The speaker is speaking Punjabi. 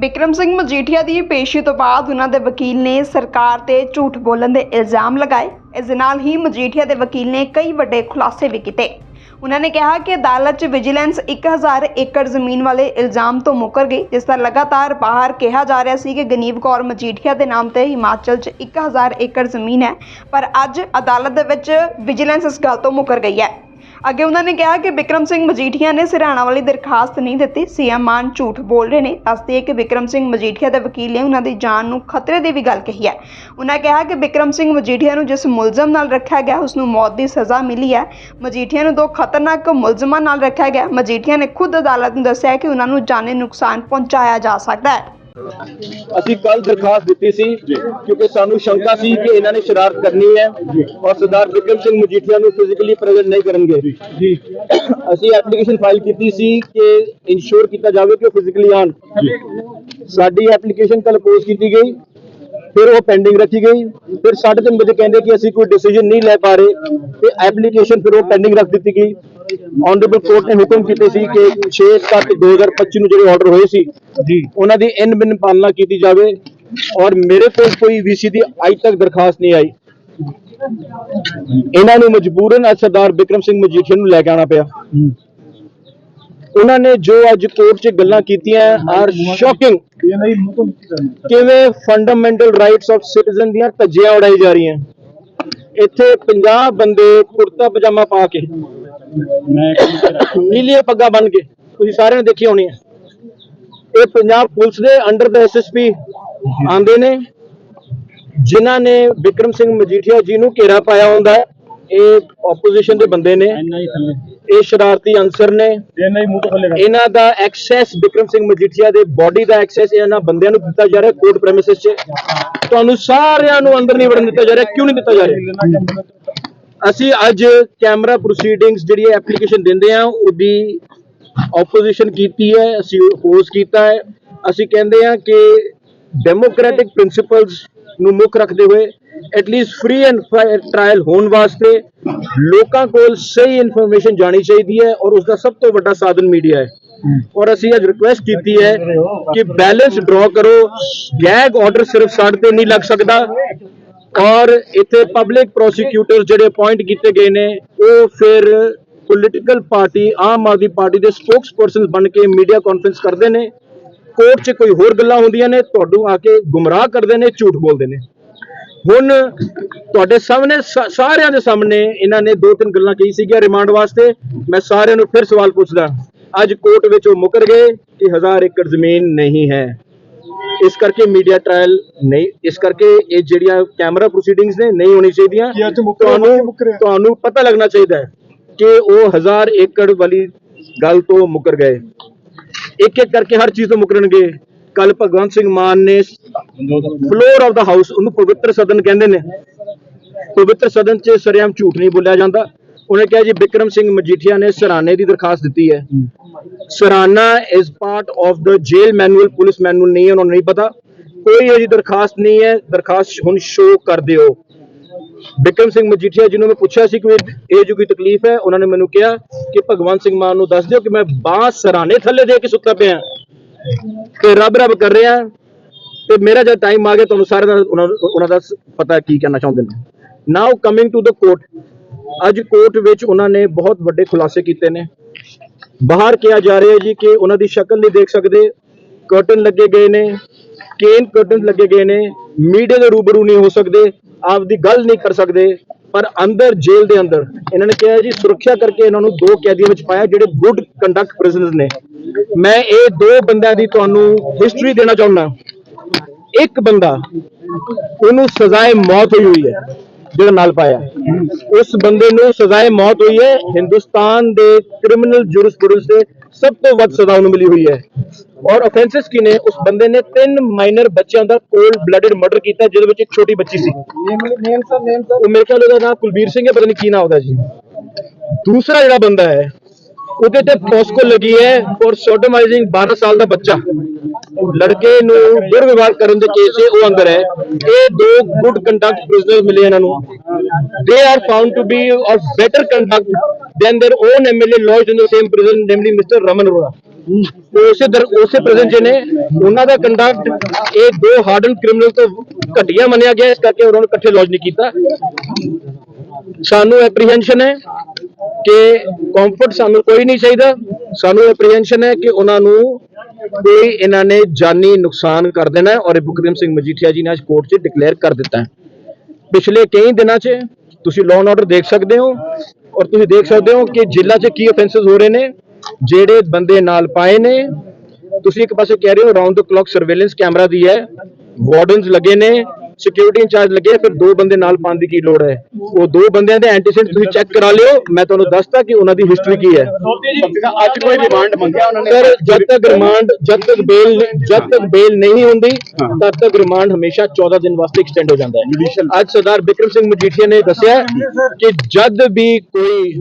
ਬਿਕਰਮ ਸਿੰਘ ਮਜੀਠੀਆ ਦੀ ਪੇਸ਼ੀ ਤੋਂ ਬਾਅਦ ਉਹਨਾਂ ਦੇ ਵਕੀਲ ਨੇ ਸਰਕਾਰ ਤੇ ਝੂਠ ਬੋਲਣ ਦੇ ਇਲਜ਼ਾਮ ਲਗਾਏ। ਇਸ ਦੇ ਨਾਲ ਹੀ ਮਜੀਠੀਆ ਦੇ ਵਕੀਲ ਨੇ ਕਈ ਵੱਡੇ ਖੁਲਾਸੇ ਵੀ ਕੀਤੇ। ਉਹਨਾਂ ਨੇ ਕਿਹਾ ਕਿ ਅਦਾਲਤ 'ਚ ਵਿਜੀਲੈਂਸ 1000 ਏਕੜ ਜ਼ਮੀਨ ਵਾਲੇ ਇਲਜ਼ਾਮ ਤੋਂ ਮੁੱਕਰ ਗਈ, ਜਿਸ ਦਾ ਲਗਾਤਾਰ ਬਾਹਰ ਕਿਹਾ ਜਾ ਰਿਹਾ ਸੀ ਕਿ ਗਨੀਵ ਕੌਰ ਮਜੀਠੀਆ ਦੇ ਨਾਮ ਤੇ ਹਿਮਾਚਲ 'ਚ 1000 ਏਕੜ ਜ਼ਮੀਨ ਹੈ, ਪਰ ਅੱਜ ਅਦਾਲਤ ਦੇ ਵਿੱਚ ਵਿਜੀਲੈਂਸ ਇਸ ਗੱਲ ਤੋਂ ਮੁਕਰ ਗਈ ਹੈ। ਅੱਗੇ ਉਹਨਾਂ ਨੇ ਕਿਹਾ ਕਿ ਵਿਕਰਮ ਸਿੰਘ ਮਜੀਠੀਆ ਨੇ ਸਿਰਾਣਾ ਵਾਲੀ ਦਰਖਾਸਤ ਨਹੀਂ ਦਿੱਤੀ। ਸੀਐਮ ਮਾਨ ਝੂਠ ਬੋਲ ਰਹੇ ਨੇ। ਦੱਸਦੇ ਹੈ ਕਿ ਵਿਕਰਮ ਸਿੰਘ ਮਜੀਠੀਆ ਦੇ ਵਕੀਲ ਨੇ ਉਹਨਾਂ ਦੀ ਜਾਨ ਨੂੰ ਖਤਰੇ ਦੀ ਵੀ ਗੱਲ ਕਹੀ ਹੈ। ਉਹਨਾਂ ਕਿਹਾ ਕਿ ਵਿਕਰਮ ਸਿੰਘ ਮਜੀਠੀਆ ਨੂੰ ਜਿਸ ਮੁਲਜ਼ਮ ਨਾਲ ਰੱਖਿਆ ਗਿਆ ਉਸ ਨੂੰ ਮੌਤ ਦੀ ਸਜ਼ਾ ਮਿਲੀ ਹੈ। ਮਜੀਠੀਆ ਨੂੰ ਦੋ ਖਤਰਨਾਕ ਮੁਲਜ਼ਮਾਂ ਨਾਲ ਰੱਖਿਆ ਗਿਆ। ਮਜੀਠੀਆ ਨੇ ਖੁਦ ਅਦਾਲਤ ਨੂੰ ਦੱਸਿਆ ਕਿ ਉਹਨਾਂ ਨੂੰ ਜਾਨੀ ਨੁਕਸਾਨ ਪਹੁੰਚਾਇਆ ਜਾ ਸਕਦਾ ਹੈ। ਅਸੀਂ ਕੱਲ ਦਰਖਾਸਤ ਦਿੱਤੀ ਸੀ ਕਿਉਂਕਿ ਸਾਨੂੰ ਸ਼ੰਕਾ ਸੀ ਕਿ ਇਹਨਾਂ ਨੇ ਸ਼ਰਾਰਤ ਕਰਨੀ ਹੈ ਔਰ ਸਰਦਾਰ ਵਿਕਰਮ ਸਿੰਘ ਮਜੀਠੀਆ ਨੂੰ ਫਿਜ਼ੀਕਲੀ ਪ੍ਰੈਜ਼ੈਂਟ ਨਹੀਂ ਕਰਨਗੇ। ਜੀ। ਅਸੀਂ ਐਪਲੀਕੇਸ਼ਨ ਫਾਈਲ ਕੀਤੀ ਸੀ ਕਿ ਇਨਸ਼ੋਰ ਕੀਤਾ ਜਾਵੇ ਕਿ ਉਹ ਫਿਜ਼ੀਕਲੀ ਆਣ ਸਾਡੀ ਐਪਲੀਕੇਸ਼ਨ ਕੱਲ ਪੋਸਟ ਕੀਤੀ ਗਈ। ਫਿਰ ਉਹ ਪੈਂਡਿੰਗ ਰੱਖੀ ਗਈ। ਫਿਰ 3:30 ਵਜੇ ਕਹਿੰਦੇ ਕਿ ਅਸੀਂ ਕੋਈ ਡਿਸੀਜਨ ਨਹੀਂ ਲੈ ਪਾ ਰਹੇ। ਤੇ ਐਪਲੀਕੇਸ਼ਨ ਫਿਰ ਉਹ ਪੈਂਡਿੰਗ ਰੱਖ ਦਿੱਤੀ ਗਈ। ਆਨਰੇਬਲ ਕੋਰਟ ਨੇ ਹੁਕਮ ਕੀਤੇ ਸੀ ਕਿ 6 7 2025 ਨੂੰ ਜਿਹੜੇ ਆਰਡਰ ਹੋਏ ਸੀ ਜੀ। ਉਹਨਾਂ ਦੀ ਇਨ ਬਿਨ ਪਾਲਣਾ ਕੀਤੀ ਜਾਵੇ। ਔਰ ਮੇਰੇ ਕੋਲ ਕੋਈ ਵੀਸੀ ਦੀ ਅੱਜ ਤੱਕ ਦਰਖਾਸਤ ਨਹੀਂ ਆਈ। ਇਹਨਾਂ ਨੂੰ ਮਜਬੂਰਨ ਸਰਦਾਰ ਵਿਕਰਮ ਸਿੰਘ ਮਜੀਠੀਆ ਨੂੰ ਲੈ ਕੇ ਆਣਾ ਪਿਆ। ਉਹਨਾਂ ਨੇ ਜੋ ਅੱਜ ਕੋਰਟ 'ਚ ਗੱਲਾਂ ਕੀਤੀਆਂ ਆਰ ਸ਼ੌਕਿੰਗ ਕਿਵੇਂ ਫੰਡਾਮੈਂਟਲ ਰਾਈਟਸ ਆਫ ਸਿਟੀਜ਼ਨ ਦੀਆਂ ਧੱਜੀਆਂ ਉਡਾਈ ਜਾ ਰਹੀਆਂ। ਇੱਥੇ 50 ਬੰਦੇ ਕੁਰਤਾ ਪਜਾਮਾ ਪਾ ਕੇ, ਨੀਲੀਆਂ ਪੱਗਾਂ ਬੰਨ ਕੇ, ਤੁਸੀਂ ਸਾਰਿਆਂ ਨੇ ਦੇਖੀ ਹੋਣੀ ਹੈ ਇਹ ਪੰਜਾਬ ਪੁਲਿਸ ਦੇ ਅੰਡਰ ਦਾ ਐਸਐਸਪੀ ਆਂਦੇ ਨੇ, ਜਿਨ੍ਹਾਂ ਨੇ ਵਿਕਰਮ ਸਿੰਘ ਮਜੀਠੀਆ ਜੀ ਨੂੰ ਘੇਰਾ ਪਾਇਆ ਹੁੰਦਾ ਹੈ। ਇਹ ਆਪੋਜੀਸ਼ਨ ਦੇ ਬੰਦੇ ਨੇ। ਇਹ ਸ਼ਰਾਰਤੀ ਅਨਸਰ ਨੇ। ਇਹਨਾਂ ਦਾ ਐਕਸੈਸ ਵਿਕਰਮ ਸਿੰਘ ਮਜੀਠੀਆ ਦੇ ਬਾਡੀ ਦਾ ਐਕਸੈਸ ਇਹਨਾਂ ਬੰਦਿਆਂ ਨੂੰ ਦਿੱਤਾ ਜਾ ਰਿਹਾ ਕੋਰਟ ਪ੍ਰੈਮਿਸਿਸ 'ਚ। ਤੁਹਾਨੂੰ ਸਾਰਿਆਂ ਨੂੰ ਅੰਦਰ ਨਹੀਂ ਵੜਨ ਦਿੱਤਾ ਜਾ ਰਿਹਾ। ਕਿਉਂ ਨਹੀਂ ਦਿੱਤਾ ਜਾ ਰਿਹਾ? ਅਸੀਂ ਅੱਜ ਕੈਮਰਾ ਪ੍ਰੋਸੀਡਿੰਗਸ ਜਿਹੜੀ ਐਪਲੀਕੇਸ਼ਨ ਦਿੰਦੇ ਆ ਉਹਦੀ ਆਪੋਜੀਸ਼ਨ ਕੀਤੀ ਹੈ ਅਸੀਂ ਹੋਸ ਕੀਤਾ ਹੈ। ਅਸੀਂ ਕਹਿੰਦੇ ਆ ਕਿ ਡੈਮੋਕ੍ਰੈਟਿਕ ਪ੍ਰਿੰਸੀਪਲਸ ਨੂੰ ਮੁੱਖ ਰੱਖਦੇ ਹੋਏ at least free and fair trial ਹੋਣ ਵਾਸਤੇ ਲੋਕਾਂ ਕੋਲ ਸਹੀ ਇਨਫੋਰਮੇਸ਼ਨ ਜਾਣੀ ਚਾਹੀਦੀ ਹੈ ਔਰ ਉਸ ਦਾ ਸਭ ਤੋਂ ਵੱਡਾ ਸਾਧਨ ਮੀਡੀਆ ਹੈ। ਔਰ ਅਸੀਂ ਅੱਜ ਰਿਕੁਐਸਟ ਕੀਤੀ ਹੈ ਕਿ ਬੈਲੈਂਸ ਡਰਾ ਕਰੋ ਗੈਗ ਆਰਡਰ ਸਿਰਫ ਸਾਡੇ ਤੇ ਨਹੀਂ ਲੱਗ ਸਕਦਾ ਔਰ ਇੱਥੇ ਪਬਲਿਕ ਪ੍ਰੋਸੀਕਿਊਟਰ ਜਿਹੜੇ ਅਪਾਇੰਟ ਕੀਤੇ ਗਏ ਨੇ, ਉਹ ਫਿਰ political party Aam Aadmi party ਦੇ ਸਪੋਕਸਪਰਸਨ ਬਣ ਕੇ ਮੀਡੀਆ ਕਾਨਫਰੰਸ ਕਰਦੇ ਨੇ। ਕੋਰਟ 'ਚ ਕੋਈ ਹੋਰ ਗੱਲਾਂ ਹੁੰਦੀਆਂ ਨੇ, ਤੁਹਾਨੂੰ ਆ ਕੇ ਗੁੰਮਰਾਹ ਕਰਦੇ ਨੇ, ਝੂਠ ਬੋਲਦੇ ਨੇ। ਹੁਣ ਤੁਹਾਡੇ ਸਾਹਮਣੇ ਸਾਰਿਆਂ ਦੇ ਸਾਹਮਣੇ ਇਹਨਾਂ ਨੇ ਦੋ ਤਿੰਨ ਗੱਲਾਂ ਕਹੀ ਸੀਗੀਆਂ ਰਿਮਾਂਡ ਵਾਸਤੇ। ਮੈਂ ਸਾਰਿਆਂ ਨੂੰ ਫਿਰ ਸਵਾਲ ਪੁੱਛਦਾ ਅੱਜ ਕੋਰਟ ਵਿੱਚ ਉਹ ਮੁਕਰ ਗਏ ਕਿ ਹਜ਼ਾਰ ਏਕੜ ਜ਼ਮੀਨ ਨਹੀਂ ਹੈ। ਇਸ ਕਰਕੇ ਮੀਡੀਆ ਟ੍ਰਾਇਲ ਨਹੀਂ ਇਸ ਕਰਕੇ ਇਹ ਜਿਹੜੀਆਂ ਕੈਮਰਾ ਪ੍ਰੋਸੀਡਿੰਗਸ ਨੇ ਨਹੀਂ ਹੋਣੀ ਚਾਹੀਦੀਆਂ। ਤੁਹਾਨੂੰ ਤੁਹਾਨੂੰ ਪਤਾ ਲੱਗਣਾ ਚਾਹੀਦਾ ਹੈ ਕਿ ਉਹ ਹਜ਼ਾਰ ਏਕੜ ਵਾਲੀ ਗੱਲ ਤੋਂ ਮੁਕਰ ਗਏ। ਇੱਕ ਇੱਕ ਕਰਕੇ ਹਰ ਚੀਜ਼ ਤੋਂ ਮੁਕਰਨਗੇ। ਕੱਲ ਭਗਵੰਤ ਸਿੰਘ ਮਾਨ ਨੇ ਫਲੋਰ ਆਫ ਦਾ ਹਾਊਸ ਉਹਨੂੰ ਪਵਿੱਤਰ ਸਦਨ ਕਹਿੰਦੇ ਨੇ। ਪਵਿੱਤਰ ਸਦਨ 'ਚ ਸਰਿਆਮ ਝੂਠ ਨਹੀਂ ਬੋਲਿਆ ਜਾਂਦਾ। ਉਹਨੇ ਕਿਹਾ ਜੀ ਬਿਕਰਮ ਸਿੰਘ ਮਜੀਠੀਆ ਨੇ ਸਰਾਣੇ ਦੀ ਦਰਖਾਸਤ ਦਿੱਤੀ ਹੈ। Sarana is part of the jail manual police manual ਨਹੀਂ ਹੈ, ਉਹਨਾਂ ਨੂੰ ਨਹੀਂ ਪਤਾ। ਕੋਈ ਇਹਦੀ ਦਰਖਾਸਤ ਨਹੀਂ ਹੈ। ਦਰਖਾਸਤ ਹੁਣ ਸ਼ੋ ਕਰ ਦਿਓ। ਬਿਕਰਮ ਸਿੰਘ ਮਜੀਠੀਆ ਜਿਹਨੂੰ ਮੈਂ ਪੁੱਛਿਆ ਸੀ ਕਿ ਇਹ ਜੋ ਕੋਈ ਤਕਲੀਫ ਹੈ? ਉਹਨਾਂ ਨੇ ਮੈਨੂੰ ਕਿਹਾ ਕਿ ਭਗਵੰਤ ਸਿੰਘ ਮਾਨ ਨੂੰ ਦੱਸ ਦਿਓ ਕਿ ਮੈਂ ਬਾਂਸ ਸਰਾਣੇ ਥੱਲੇ ਦੇ ਕੇ ਸੁੱਤਾ ਪਿਆ। ਤੇ ਰੱਬ ਰੱਬ ਕਰ ਰਿਹਾ ਤੇ ਮੇਰਾ ਜਦ ਟਾਈਮ ਆ ਗਿਆ ਤੁਹਾਨੂੰ ਸਾਰਿਆਂ ਦਾ ਉਹਨਾਂ ਦਾ ਪਤਾ ਕੀ ਕਹਿਣਾ ਚਾਹੁੰਦੇ ਨੇ। Now coming to the court ਅੱਜ ਕੋਰਟ ਵਿੱਚ ਉਹਨਾਂ ਨੇ ਬਹੁਤ ਵੱਡੇ ਖੁਲਾਸੇ ਕੀਤੇ ਨੇ। ਬਾਹਰ ਕਿਹਾ ਜਾ ਰਿਹਾ ਜੀ ਕਿ ਉਹਨਾਂ ਦੀ ਸ਼ਕਲ ਨਹੀਂ ਦੇਖ ਸਕਦੇ ਕਰਟਨ ਲੱਗੇ ਗਏ ਨੇ ਕੇਨ ਕਰਟਨ ਲੱਗੇ ਗਏ ਨੇ ਮੀਡੀਆ ਦੇ ਰੂਬਰੂ ਨਹੀਂ ਹੋ ਸਕਦੇ ਆਪ ਦੀ ਗੱਲ ਨਹੀਂ ਕਰ ਸਕਦੇ। ਪਰ ਅੰਦਰ ਜੇਲ੍ਹ ਦੇ ਅੰਦਰ ਇਹਨਾਂ ਨੇ ਕਿਹਾ ਜੀ, ਸੁਰੱਖਿਆ ਕਰਕੇ ਇਹਨਾਂ ਨੂੰ ਦੋ ਕੈਦੀਆਂ ਵਿੱਚ ਪਾਇਆ, ਜਿਹੜੇ ਗੁੱਡ ਕੰਡਕਟ ਪ੍ਰਿਜ਼ਨਰਸ ਨੇ। ਮੈਂ ਇਹ ਦੋ ਬੰਦਿਆਂ ਦੀ ਤੁਹਾਨੂੰ ਹਿਸਟਰੀ ਦੇਣਾ ਚਾਹੁੰਦਾ। ਇੱਕ ਬੰਦਾ, ਉਹਨੂੰ ਸਜ਼ਾਏ ਮੌਤ ਹੋਈ ਹੋਈ ਹੈ। ਜਿਹੜਾ ਨਾਲ ਪਾਇਆ। ਉਸ ਬੰਦੇ ਨੂੰ ਸਜ਼ਾਏ ਮੌਤ ਹੋਈ ਹੈ। ਹਿੰਦੁਸਤਾਨ ਦੇ ਕ੍ਰਿਮੀਨਲ ਜੁਰਿਸਪ੍ਰੂਡੈਂਸ ਦੇ ਸਭ ਤੋਂ ਵੱਧ ਸਜ਼ਾ ਉਹਨੂੰ ਮਿਲੀ ਹੋਈ ਹੈ। ਔਰ ਆਫੈਂਸਸ ਕੀ ਨੇ? ਉਸ ਬੰਦੇ ਨੇ ਤਿੰਨ ਮਾਈਨਰ ਬੱਚਿਆਂ ਦਾ ਕੋਲਡ ਬਲੱਡਡ ਮਰਡਰ ਕੀਤਾ, ਜਿਹਦੇ ਵਿੱਚ ਇੱਕ ਛੋਟੀ ਬੱਚੀ ਸੀ। ਉਹ ਮੇਰੇ ਖਿਆਲ ਉਹਦਾ ਨਾਮ ਕੁਲਬੀਰ ਸਿੰਘ ਹੈ, ਪਤਾ ਨਹੀਂ ਕੀ ਨਾਮ ਉਹਦਾ ਜੀ। ਦੂਸਰਾ ਜਿਹੜਾ ਬੰਦਾ ਹੈ, ਉਹਦੇ ਤੇ ਪੋਸਕੋ ਲੱਗੀ ਹੈ ਫॉर ਸੋਡੋਮਾਈਜ਼ਿੰਗ 12 ਸਾਲ ਦਾ ਬੱਚਾ। ਲੜਕੇ ਨੂੰ ਦੁਰਵਿਵਹਾਰ ਕਰਨ ਦੇ ਕੇਸ 'ਚ ਉਹ ਅੰਦਰ ਹੈ ਇਹ ਦੋ ਗੁੱਡ ਕੰਡਕਟ ਪ੍ਰਿਜ਼ਨਰ ਮਿਲੇ ਇਹਨਾਂ ਨੂੰ they are found to be of better conduct than their own MLA lodge in the same prison namely Mr. Raman Arora ਉਸੇ ਦਰ ਉਸੇ ਪ੍ਰੈਜ਼ੈਂਟ ਨੇ ਉਹਨਾਂ ਦਾ ਕੰਡਕਟ ਇਹ ਦੋ ਹਾਰਡਨ ਕ੍ਰਿਮੀਨਲ ਤੋਂ ਘਟੀਆ ਮੰਨਿਆ ਗਿਆ ਇਸ ਕਰਕੇ ਉਹਨਾਂ ਨੂੰ ਇਕੱਠੇ ਲੌਜ ਨਹੀਂ ਕੀਤਾ ਸਾਨੂੰ ਐਪਰੀਹੈਂਸ਼ਨ ਹੈ ਕਿ ਕੰਫਰਟ ਸਾਨੂੰ ਕੋਈ ਨਹੀਂ ਚਾਹੀਦਾ ਸਾਨੂੰ ਐਪਰੀਹੈਂਸ਼ਨ ਹੈ ਕਿ ਉਹਨਾਂ ਨੂੰ ਕੋਈ ਇਹਨਾਂ ਨੇ ਜਾਨੀ ਨੁਕਸਾਨ ਕਰ ਦੇਣਾ ਔਰ ਇਹ ਬੁਕਰਮ ਸਿੰਘ ਮਜੀਠੀਆ ਜੀ ਨੇ ਅੱਜ ਕੋਰਟ 'ਚ ਡਿਕਲੇਅਰ ਕਰ ਦਿੱਤਾ ਹੈ। ਪਿਛਲੇ ਕਈ ਦਿਨਾਂ 'ਚ ਤੁਸੀਂ ਲਾਅ ਐਂਡ ਆਰਡਰ ਦੇਖ ਸਕਦੇ ਹੋ ਔਰ ਤੁਸੀਂ ਦੇਖ ਸਕਦੇ ਹੋ ਕਿ ਜ਼ਿਲ੍ਹਾ 'ਚ ਕੀ offenses ਹੋ ਰਹੇ ਨੇ, ਜਿਹੜੇ ਬੰਦੇ ਨਾਲ ਪਾਏ ਨੇ। ਤੁਸੀਂ ਇੱਕ ਪਾਸੇ ਕਹਿ ਰਹੇ ਹੋ round the clock surveillance camera ਦੀ ਹੈ ਵਾਰਡਨਸ ਲੱਗੇ ਨੇ ਸਿਕਿਉਰਿਟੀ ਇੰਚਾਰਜ ਲੱਗੇ ਫਿਰ ਦੋ ਬੰਦੇ ਨਾਲ ਪਾਉਣ ਦੀ ਕੀ ਲੋੜ ਹੈ? ਉਹ ਦੋ ਬੰਦਿਆਂ ਦੇ ਐਂਟੀਸੈਂਟ ਤੁਸੀਂ ਚੈੱਕ ਕਰਾ ਲਿਓ ਮੈਂ ਤੁਹਾਨੂੰ ਦੱਸਦਾ ਕਿ ਉਹਨਾਂ ਦੀ ਹਿਸਟਰੀ ਕੀ ਹੈ। ਅੱਜ ਕੋਈ ਰਿਮਾਂਡ ਮੰਗਿਆ ਉਹਨਾਂ ਨੇ? ਸਰ ਜਦ ਤੱਕ ਰਿਮਾਂਡ ਜਦ ਤੱਕ ਬੇਲ ਜਦ ਤੱਕ ਬੇਲ ਨਹੀਂ ਹੁੰਦੀ ਤਦ ਤੱਕ ਰਿਮਾਂਡ ਹਮੇਸ਼ਾ 14 ਦਿਨ ਵਾਸਤੇ ਐਕਸਟੈਂਡ ਹੋ ਜਾਂਦਾ ਹੈ। ਅੱਜ ਸਰਦਾਰ ਬਿਕਰਮ ਸਿੰਘ ਮਜੀਠੀਆ ਨੇ ਦੱਸਿਆ ਕਿ ਜਦ ਵੀ ਕੋਈ